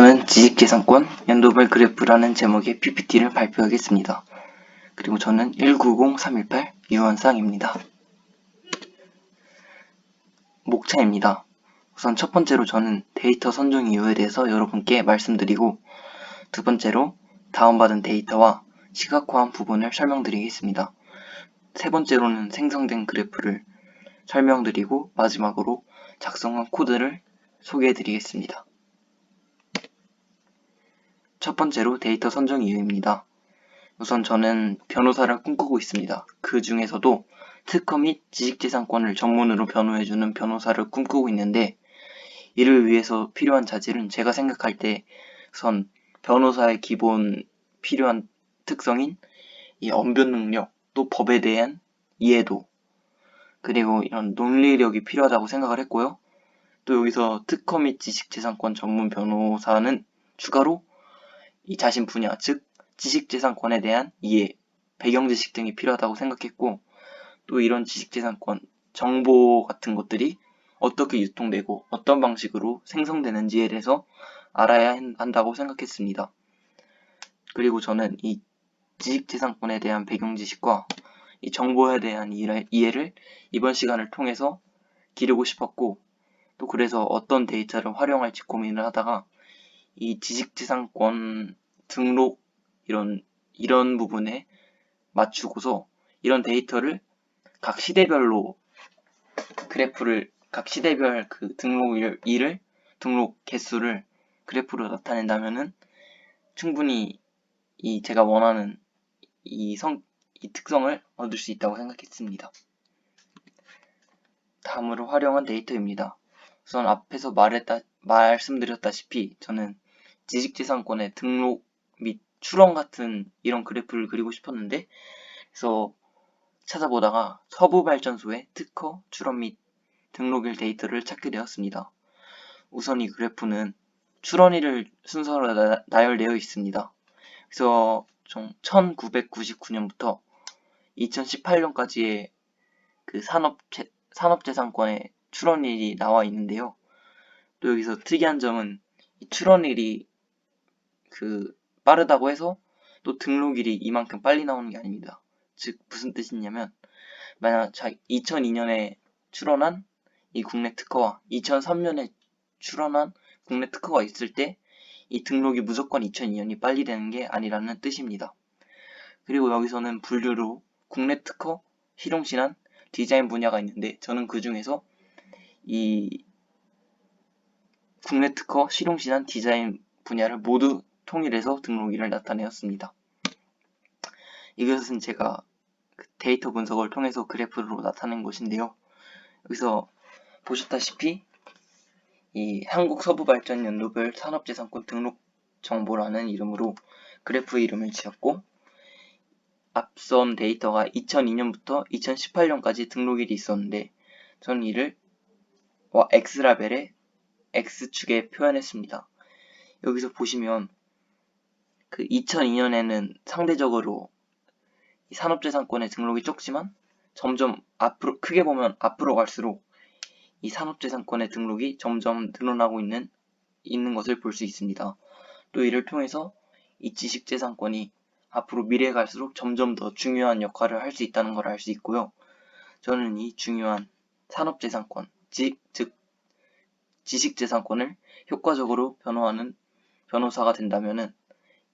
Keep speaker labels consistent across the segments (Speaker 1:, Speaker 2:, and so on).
Speaker 1: 저는 지식재산권 연도별 그래프라는 제목의 PPT를 발표하겠습니다. 그리고 저는 190318 유원상입니다. 목차입니다. 우선 첫 번째로 저는 데이터 선정 이유에 대해서 여러분께 말씀드리고 두 번째로 다운받은 데이터와 시각화한 부분을 설명드리겠습니다. 세 번째로는 생성된 그래프를 설명드리고 마지막으로 작성한 코드를 소개해드리겠습니다. 첫 번째로 데이터 선정 이유입니다. 우선 저는 변호사를 꿈꾸고 있습니다. 그 중에서도 특허 및 지식재산권을 전문으로 변호해주는 변호사를 꿈꾸고 있는데 이를 위해서 필요한 자질은 제가 생각할 때선 변호사의 기본 필요한 특성인 이 언변 능력, 또 법에 대한 이해도, 그리고 이런 논리력이 필요하다고 생각을 했고요. 또 여기서 특허 및 지식재산권 전문 변호사는 추가로 이 자신 분야, 즉 지식재산권에 대한 이해, 배경지식 등이 필요하다고 생각했고 또 이런 지식재산권, 정보 같은 것들이 어떻게 유통되고 어떤 방식으로 생성되는지에 대해서 알아야 한다고 생각했습니다. 그리고 저는 이 지식재산권에 대한 배경지식과 이 정보에 대한 이해를 이번 시간을 통해서 기르고 싶었고 또 그래서 어떤 데이터를 활용할지 고민을 하다가 이 지식재산권 등록 이런 이런 부분에 맞추고서 이런 데이터를 각 시대별로 그래프를 각 시대별 그 등록 일을 등록 개수를 그래프로 나타낸다면은 충분히 이 제가 원하는 이 성, 이 특성을 얻을 수 있다고 생각했습니다. 다음으로 활용한 데이터입니다. 우선 앞에서 말했다, 말씀드렸다시피 저는 지식재산권의 등록 및 출원 같은 이런 그래프를 그리고 싶었는데 그래서 찾아보다가 서부발전소의 특허, 출원 및 등록일 데이터를 찾게 되었습니다. 우선 이 그래프는 출원일을 순서로 나, 나열되어 있습니다. 그래서 총 1999년부터 2018년까지의 그 산업재, 산업재산권의 출원일이 나와 있는데요. 또 여기서 특이한 점은 이 출원일이 그 빠르다고 해서 또 등록일이 이만큼 빨리 나오는 게 아닙니다. 즉 무슨 뜻이냐면 만약 2002년에 출원한 이 국내 특허와 2003년에 출원한 국내 특허가 있을 때 이 등록이 무조건 2002년이 빨리 되는 게 아니라는 뜻입니다. 그리고 여기서는 분류로 국내 특허, 실용신안, 디자인 분야가 있는데 저는 그 중에서 이 국내 특허, 실용신안, 디자인 분야를 모두 통일해서 등록일을 나타내었습니다. 이것은 제가 그 데이터 분석을 통해서 그래프로 나타낸 것인데요. 여기서 보셨다시피 이 한국 서부발전 연도별 산업재산권 등록 정보라는 이름으로 그래프 이름을 지었고 앞선 데이터가 2002년부터 2018년까지 등록일이 있었는데 저는 이를 X라벨의 X축에 표현했습니다. 여기서 보시면 그 2002년에는 상대적으로 산업재산권의 등록이 적지만 점점 앞으로 크게 보면 앞으로 갈수록 이 산업재산권의 등록이 점점 늘어나고 있는 있는 것을 볼 수 있습니다. 또 이를 통해서 이 지식재산권이 앞으로 미래에 갈수록 점점 더 중요한 역할을 할 수 있다는 걸 알 수 있고요. 저는 이 중요한 산업재산권, 즉, 즉 지식재산권을 효과적으로 변호하는 변호사가 된다면은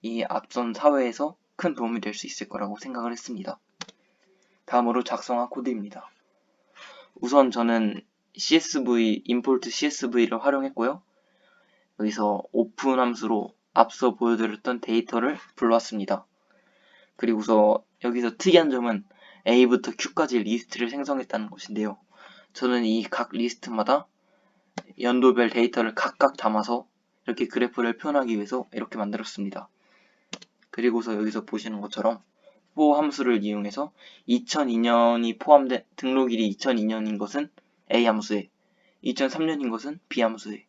Speaker 1: 이 앞선 사회에서 큰 도움이 될 수 있을 거라고 생각을 했습니다. 다음으로 작성한 코드입니다. 우선 저는 CSV, import CSV를 활용했고요. 여기서 오픈 함수로 앞서 보여드렸던 데이터를 불러왔습니다. 그리고서 여기서 특이한 점은 A부터 Q까지 리스트를 생성했다는 것인데요. 저는 이 각 리스트마다 연도별 데이터를 각각 담아서 이렇게 그래프를 표현하기 위해서 이렇게 만들었습니다. 그리고서 여기서 보시는 것처럼 for 함수를 이용해서 2002년이 포함된 등록일이 2002년인 것은 A 함수에 2003년인 것은 B 함수에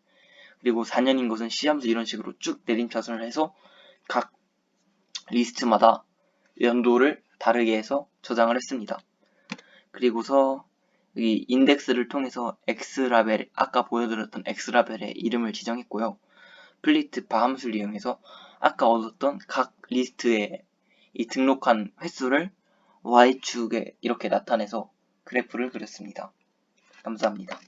Speaker 1: 그리고 4년인 것은 C 함수 이런 식으로 쭉 내림차순을 해서 각 리스트마다 연도를 다르게 해서 저장을 했습니다. 그리고서 여기 인덱스를 통해서 X라벨, 아까 보여드렸던 X라벨의 이름을 지정했고요. 스플리트 바 함수를 이용해서 아까 얻었던 각 리스트에 이 등록한 횟수를 y축에 이렇게 나타내서 그래프를 그렸습니다. 감사합니다.